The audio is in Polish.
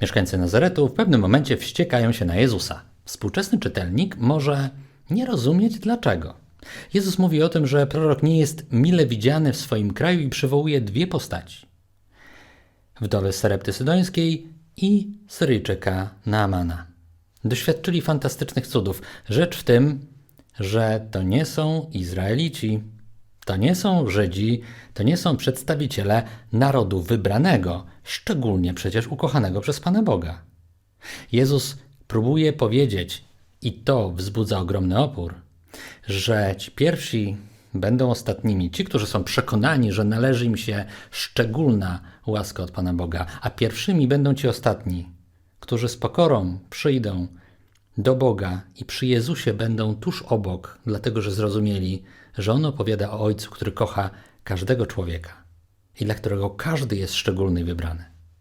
Mieszkańcy Nazaretu w pewnym momencie wściekają się na Jezusa. Współczesny czytelnik może nie rozumieć dlaczego. Jezus mówi o tym, że prorok nie jest mile widziany w swoim kraju i przywołuje dwie postaci. Wdowy Serepty Sydońskiej i Syryjczyka Naamana. Doświadczyli fantastycznych cudów. Rzecz w tym, że to nie są Izraelici, to nie są Żydzi, to nie są przedstawiciele narodu wybranego, szczególnie przecież ukochanego przez Pana Boga. Jezus próbuje powiedzieć, i to wzbudza ogromny opór, że ci pierwsi będą ostatnimi, ci, którzy są przekonani, że należy im się szczególna łaska od Pana Boga, a pierwszymi będą ci ostatni, którzy z pokorą przyjdą do Boga i przy Jezusie będą tuż obok, dlatego że zrozumieli, że On opowiada o Ojcu, który kocha każdego człowieka i dla którego każdy jest szczególny i wybrany.